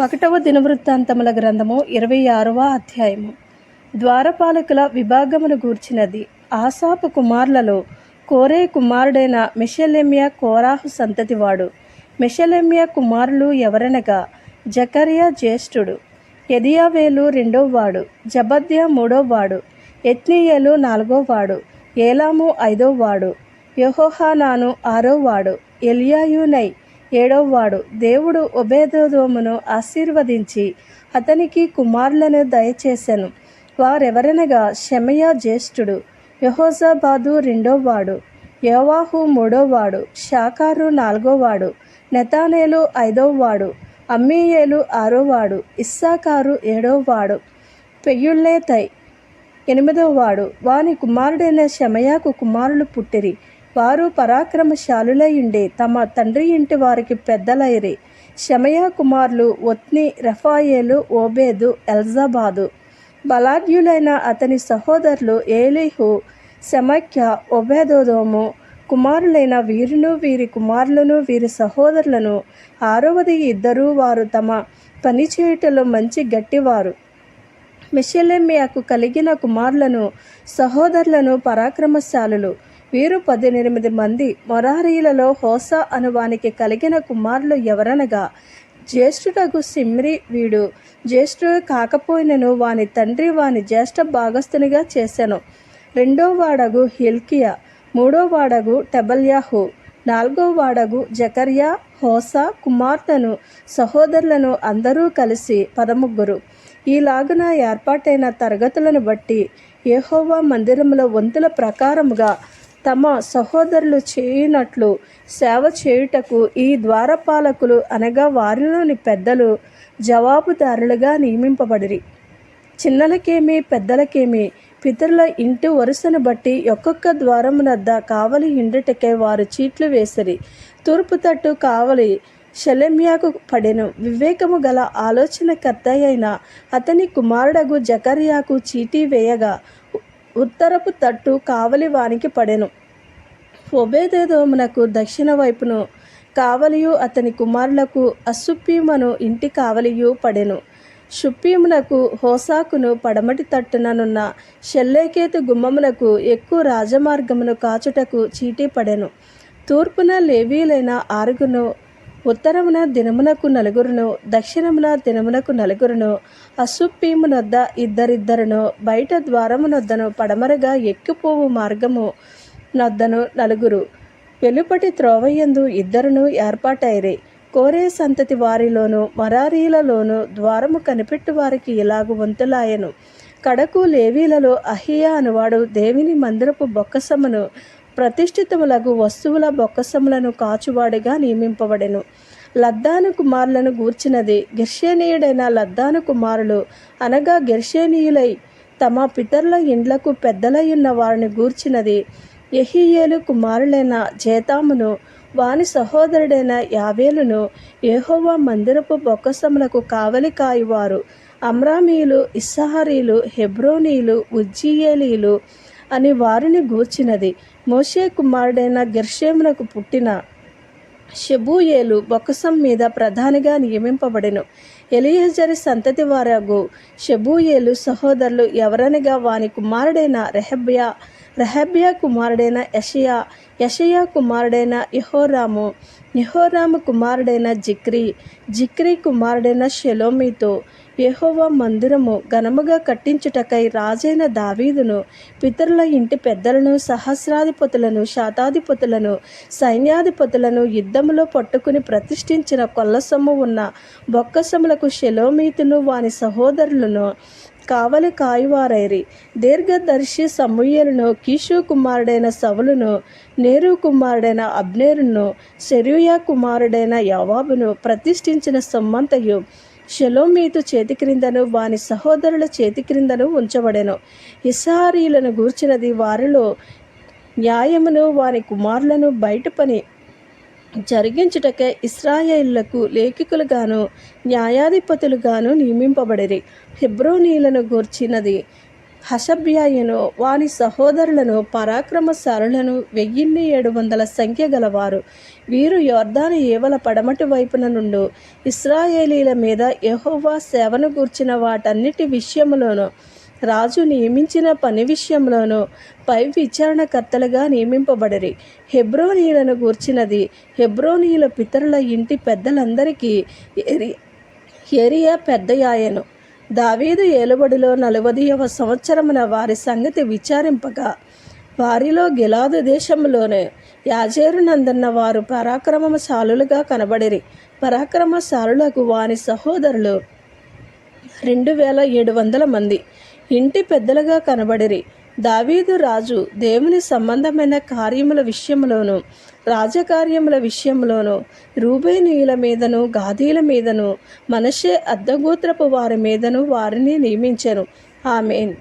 ఒకటవ దినవృత్తాంతముల గ్రంథము ఇరవై ఆరవ అధ్యాయము. ద్వారపాలకుల విభాగమును గూర్చినది. ఆసాపు కుమారులలో కోరే కుమారుడైన మిషలెమ్య కోరాహు సంతతివాడు. మిషలెమ్య కుమారులు ఎవరనగా జకర్యా జ్యేష్ఠుడు ఎదియావేలు రెండోవాడు జబద్య మూడోవాడు ఎత్నీయేలు నాలుగోవాడు ఏలాము ఐదోవాడు యహోహానాను ఆరోవాడు ఎలియాయునై ఏడవవాడు. దేవుడు ఒబేదోదోమును ఆశీర్వదించి అతనికి కుమారులను దయచేశాను వారెవరనగా షెమయ జ్యేష్ఠుడు యహోజాబాదు రెండోవాడు యోవాహు మూడోవాడు షాకారు నాలుగోవాడు నెతానేలు ఐదోవాడు అమ్మీయేలు ఆరోవాడు ఇస్సాకారు ఏడోవాడు పెయ్యుళ్ళేతై ఎనిమిదోవాడు. వాని కుమారుడైన షమయాకు కుమారులు పుట్టిరి. వారు పరాక్రమశాలులయుండే తమ తండ్రి ఇంటి వారికి పెద్దలైరి షమయా కుమారులు ఒత్ని రఫాయేలు ఓబేదు ఎల్జాబాదు. బలాఢ్యులైన అతని సహోదరులు ఏలిహు శమఖ్య ఒబేదోదోము కుమారులైన వీరును వీరి కుమారులను వీరి సహోదరులను ఆరవది ఇద్దరూ వారు తమ పని చేయుటలో మంచి గట్టివారు. మెషెలెమ్యాకు కలిగిన కుమారులను సహోదరులను పరాక్రమశాలులు. వీరు పద్దెనిమిది మంది మొరారీలలో హోసా అనువానికి కలిగిన కుమారులు ఎవరనగా జ్యేష్ఠుడగు సిమ్రి వీడు. జ్యేష్ఠుడు కాకపోయినను వాని తండ్రి వాని జ్యేష్ఠ భాగస్థునిగా చేశాను రెండో వాడగు హిల్కియా మూడో వాడగు టెబల్యాహు నాలుగో వాడగు జకర్యా హోసా కుమార్తెను సహోదరులను అందరూ కలిసి పదముగ్గురు. ఈలాగున ఏర్పాటైన తరగతులను బట్టి ఏహోవా మందిరంలో వంతుల ప్రకారముగా తమ సహోదరులు చేయునట్లు సేవ చేయుటకు ఈ ద్వారపాలకులు అనగా వారిలోని పెద్దలు జవాబుదారులుగా నియమింపబడిరి. చిన్నలకేమి పెద్దలకేమి పితరుల ఇంటి వరుసను బట్టి ఒక్కొక్క ద్వారమునద్ద కావలి ఇండటకే వారు చీట్లు వేసిరి. తూర్పు తట్టు కావలి షలెమ్యాకు పడెను. వివేకము గల ఆలోచనకర్త అయిన అతని కుమారుడగు జకర్యాకు చీటీ వేయగా ఉత్తరపు తట్టు కావలివానికి పడెను. ఒబేదేదోమునకు దక్షిణ వైపును కావలియు అతని కుమారులకు అసుప్పీమను ఇంటి కావలియు పడెను. షుప్పీమునకు హోసాకును పడమటి తట్టుననున్న షెల్లేకేతు గుమ్మమునకు ఎక్కువ రాజమార్గమును కాచుటకు చీటీ పడెను. తూర్పున లేవీలైన ఆరుగును ఉత్తరమున దినమునకు నలుగురును దక్షిణమున దినమునకు నలుగురును అసుప్పీమునొద్ద ఇద్దరిద్దరును బయట ద్వారమునొద్దను పడమరగా ఎక్కిపోవు మార్గము నొద్దను నలుగురు. వెలుపటి త్రోవయందు ఇద్దరును ఏర్పాటైరి. కోరే సంతతి వారిలోను మరారీలలోను ద్వారము కనిపెట్టు వారికి ఇలాగు వంతులాయను. కడకు లేవీలలో అహియా అనువాడు దేవిని మందిరపు బొక్కసమును ప్రతిష్ఠితములగు వస్తువుల బొక్కసములను కాచువాడిగా నియమింపబడెను. లద్దాను కుమారులను గూర్చినది గిర్షేనీయుడైన లద్దాను కుమారులు అనగా గిర్షేనీయులై తమ పితరుల ఇండ్లకు పెద్దలయ్యున్న వారిని గూర్చినది ఎహియేలు కుమారులైన జేతామును వాని సహోదరుడైన యావేలును ఏహోవా మందిరపు బొక్కసములకు కావలి కాయువారు అమ్రామీలు ఇస్సహారీలు హెబ్రోనీలు ఉజ్జీయేలీలు అని వారిని గూర్చినది. మోషే కుమారుడైన గెర్షేమునకు పుట్టిన షెబూయేలు బొక్కసం మీద ప్రధానిగా నియమింపబడెను. ఎలియజరి సంతతి వారగు షెబూయేలు సహోదరులు ఎవరనగా వాని కుమారుడైన రెహబ్యా రెహబ్యా కుమారుడైన యషయా యషయా కుమారుడైన యహోరాము యహోరాము కుమారుడైన జిక్రీ జిక్రీ కుమారుడైన షెలోమితో యహోవా మందిరము ఘనముగా కట్టించుటకై రాజైన దావీదును పితరుల ఇంటి పెద్దలను సహస్రాధిపతులను శాతాధిపతులను సైన్యాధిపతులను యుద్ధములో పట్టుకుని ప్రతిష్ఠించిన కొల్లసొమ్ము ఉన్న బొక్కసములకు షెలోమీతును వాని సహోదరులను కావలి కాయువారైరి. దీర్ఘదర్శి సమూయేలును కీషు కుమారుడైన సవులును నేరు కుమారుడైన అబ్నేరును శరూయా కుమారుడైన యవాబును ప్రతిష్ఠించిన సొమ్మంతయు. షలోమీతు చేతి క్రిందను వాని సహోదరుల చేతి క్రిందను ఉంచబడెను. ఇసారీలను గూర్చినది వారిలో న్యాయమును వారి కుమారులను బయట పని జరిగించుటకే ఇస్రాయేళ్ళకు లేఖికులుగాను న్యాయాధిపతులుగాను నియమింపబడిరి. హెబ్రోనీలను గూర్చినది హషబ్యాయను వాని సహోదరులను పరాక్రమశాలులను వెయ్యిన్ని ఏడు వందల సంఖ్య గలవారు. వీరు యోర్దాను ఏవల పడమటి వైపున నుండు ఇస్రాయేలీల మీద యహోవా సేవను గూర్చిన వాటన్నిటి విషయములోనూ రాజు నియమించిన పని విషయంలోనూ పై విచారణకర్తలుగా నియమింపబడిరి. హెబ్రోనీయులను గూర్చినది హెబ్రోనీయుల పితరుల ఇంటి పెద్దలందరికీ ఎరి ఎరియా పెద్దయాయను. దావీదు ఏలుబడిలో నలువదియవ సంవత్సరమున వారి సంగతి విచారింపగా వారిలో గిలాదు దేశంలోనే యాజేరునందన్న వారు పరాక్రమశాలులుగా కనబడిరి. పరాక్రమశాలులకు వారి సహోదరులు రెండు వేల ఏడు వందల మంది. ఇంటి పెద్దలుగా కనబడిరి. దావీదు రాజు దేవుని సంబంధమైన కార్యముల విషయంలోను రాజకార్యముల విషయంలోను రూబేనీయుల మీదను గాదీల మీదను మనషే అర్ధగోత్రపు వారి మీదను వారిని నియమించను. ఆమెన్.